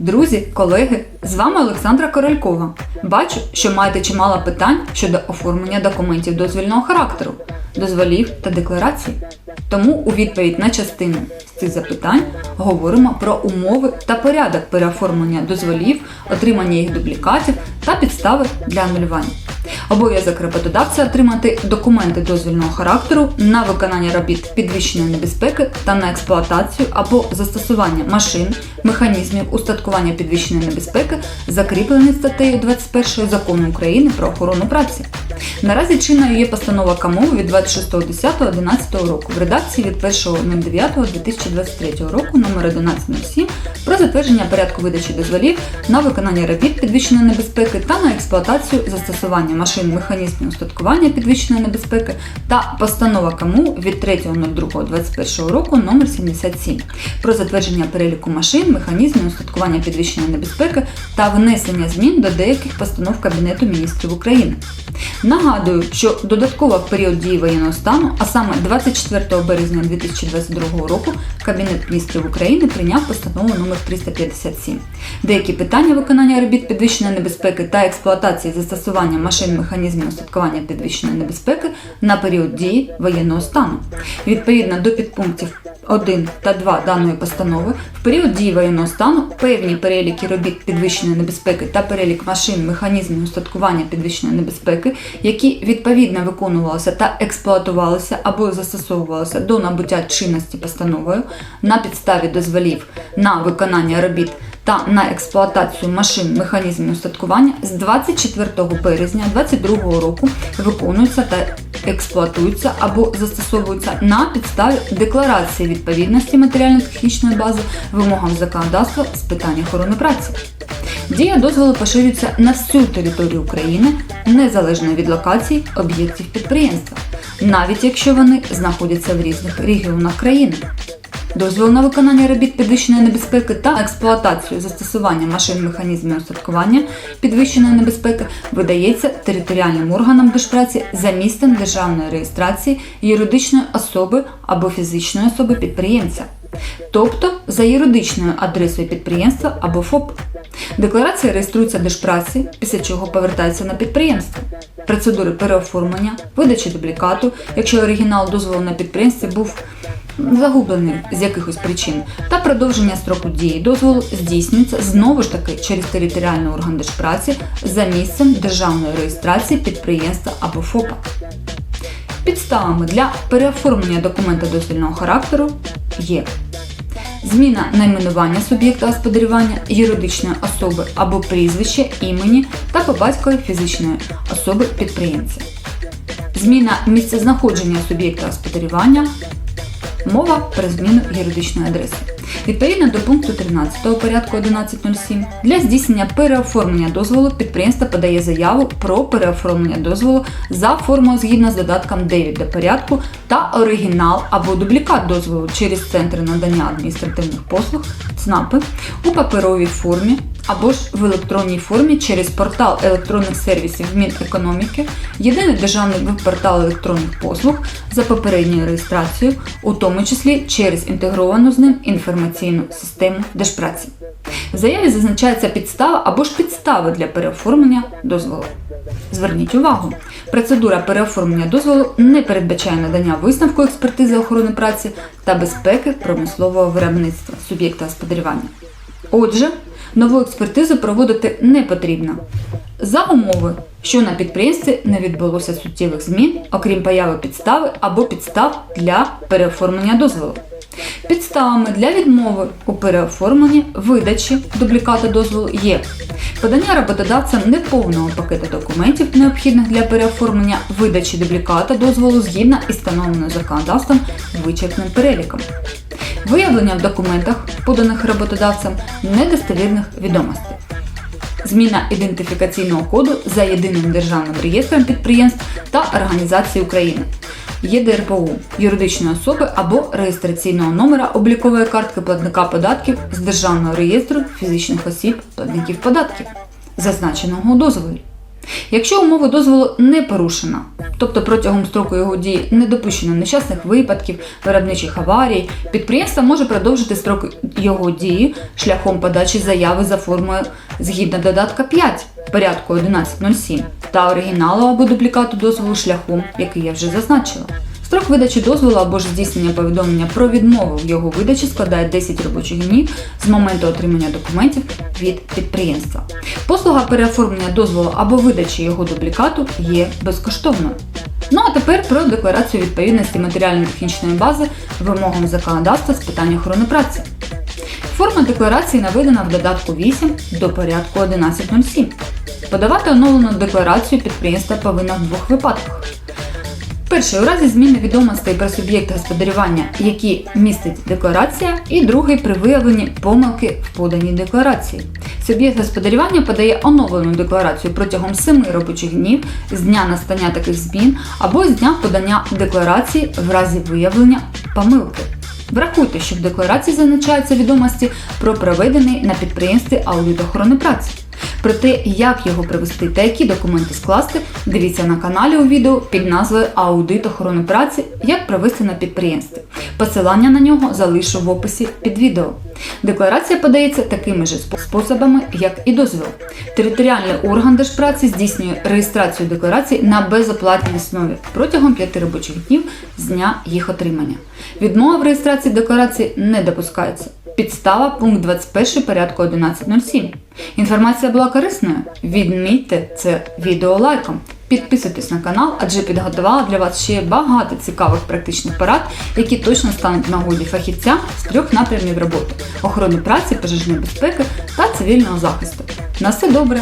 Друзі, колеги, з вами Олександра Королькова. Бачу, що маєте чимало питань щодо оформлення документів дозвільного характеру, дозволів та декларацій. Тому у відповідь на частину з цих запитань говоримо про умови та порядок переоформлення дозволів, отримання їх дублікатів та підстави для анулювання. Обов'язок роботодавця отримати документи дозвільного характеру на виконання робіт підвищеної небезпеки та на експлуатацію або застосування машин, механізмів устаткування підвищеної небезпеки, закріплений статтею 21 закону України про охорону праці. Наразі чинною є постанова КМУ від 26.10.11 року в редакції від 1.09.2023 року номер 1107 про затвердження порядку видачі дозволів на виконання робіт підвищеної небезпеки та на експлуатацію застосування машин механізмів устаткування підвищеної небезпеки та постанова КМУ від 3.02.21 року номер 77 про затвердження переліку машин, механізмів устаткування підвищеної небезпеки та внесення змін до деяких постанов Кабінету міністрів України. Нагадую, що додатково в період дії воєнного стану, а саме 24 березня 2022 року, Кабінет міністрів України прийняв постанову номер 357. Деякі питання виконання робіт підвищеної небезпеки та експлуатації застосування машин механізмів устаткування підвищеної небезпеки на період дії воєнного стану. Відповідно до підпунктів 1 та 2 даної постанови, в період дії воєнного стану певні переліки робіт підвищеної небезпеки та перелік машин, механізмів устаткування підвищеної небезпеки, які відповідно виконувалися та експлуатувалися або застосовувалися до набуття чинності постановою на підставі дозволів на виконання робіт та на експлуатацію машин механізмів устаткування з 24 березня 2022 року виконуються та експлуатуються або застосовуються на підставі декларації відповідності матеріально-технічної бази вимогам законодавства з питань охорони праці. Дія дозволу поширюється на всю територію України незалежно від локацій об'єктів підприємства, навіть якщо вони знаходяться в різних регіонах країни. Дозвіл на виконання робіт підвищеної небезпеки та експлуатацію застосування машин механізмів устаткування підвищеної небезпеки видається територіальним органам держпраці за місцем державної реєстрації юридичної особи або фізичної особи підприємця, тобто за юридичною адресою підприємства або ФОП. Декларація реєструється держпраці, після чого повертається на підприємство. Процедури переоформлення, видачі дублікату, якщо оригінал дозволу на підприємстві був загублений з якихось причин, та продовження строку дії дозволу здійснюється знову ж таки через територіальний орган держпраці за місцем державної реєстрації підприємства або ФОПа. Підставами для переоформлення документа дозвільного характеру є зміна найменування суб'єкта господарювання юридичної особи або прізвище імені та по батькові фізичної особи підприємця, зміна місцезнаходження суб'єкта господарювання, мова про зміну юридичної адреси. Відповідно до пункту 13 порядку 11.07 для здійснення переоформлення дозволу підприємство подає заяву про переоформлення дозволу за формою згідно з додатком 9 до порядку та оригінал або дублікат дозволу через центри надання адміністративних послуг ЦНАПи у паперовій формі або ж в електронній формі через портал електронних сервісів Мінекономіки, єдиний державний веб-портал електронних послуг за попередньою реєстрацією, у тому числі через інтегровану з ним інформаційну систему Держпраці. В заяві зазначається підстава або ж підстави для переоформлення дозволу. Зверніть увагу, процедура переоформлення дозволу не передбачає надання висновку експертизи охорони праці та безпеки промислового виробництва суб'єкта господарювання. Отже, нову експертизу проводити не потрібно. За умови, що на підприємстві не відбулося суттєвих змін, окрім появи підстави або підстав для переоформлення дозволу. Підставами для відмови у переоформленні видачі дубліката дозволу є подання роботодавцям неповного пакету документів, необхідних для переоформлення видачі дубліката дозволу згідно із встановленим законодавством вичерпним переліком, виявлення в документах, поданих роботодавцям, недостовірних відомостей. Зміна ідентифікаційного коду за єдиним державним реєстром підприємств та організацій України. ЄДРПУ юридичної особи або реєстраційного номера облікової картки платника податків з державного реєстру фізичних осіб платників податків, зазначеного у дозволі. Якщо умова дозволу не порушена, тобто протягом строку його дії не допущено нещасних випадків, виробничих аварій, підприємство може продовжити строк його дії шляхом подачі заяви за формою згідно додатка 5 порядку 1107 та оригіналу або дуплікату дозволу шляхом, який я вже зазначила. Строк видачі дозволу або ж здійснення повідомлення про відмову в його видачі складає 10 робочих днів з моменту отримання документів від підприємства. Послуга переоформлення дозволу або видачі його дублікату є безкоштовною. Ну а тепер про декларацію відповідності матеріально-технічної бази вимогам законодавства з питань охорони праці. Форма декларації наведена в додатку 8 до порядку 1107. Подавати оновлену декларацію підприємство повинно в двох випадках. Перший у разі зміни відомостей про суб'єкт господарювання, які містить декларація, і другий при виявленні помилки в поданій декларації. Суб'єкт господарювання подає оновлену декларацію протягом 7 робочих днів з дня настання таких змін або з дня подання декларації в разі виявлення помилки. Врахуйте, що в декларації зазначаються відомості про проведений на підприємстві аудит охорони праці. Про те, як його привести та які документи скласти, дивіться на каналі у відео під назвою Аудит охорони праці, як провести на підприємстві. Посилання на нього залишу в описі під відео. Декларація подається такими ж способами, як і дозвіл. Територіальний орган держпраці здійснює реєстрацію декларацій на безоплатній основі протягом 5 робочих днів з дня їх отримання. Відмова в реєстрації декларації не допускається. Підстава пункт 21 порядку 11.07. Інформація була корисною? Відмітьте це відео лайком. Підписуйтесь на канал, адже підготувала для вас ще багато цікавих практичних порад, які точно стануть нагоді фахівця з трьох напрямів роботи: охорони праці, пожежної безпеки та цивільного захисту. На все добре!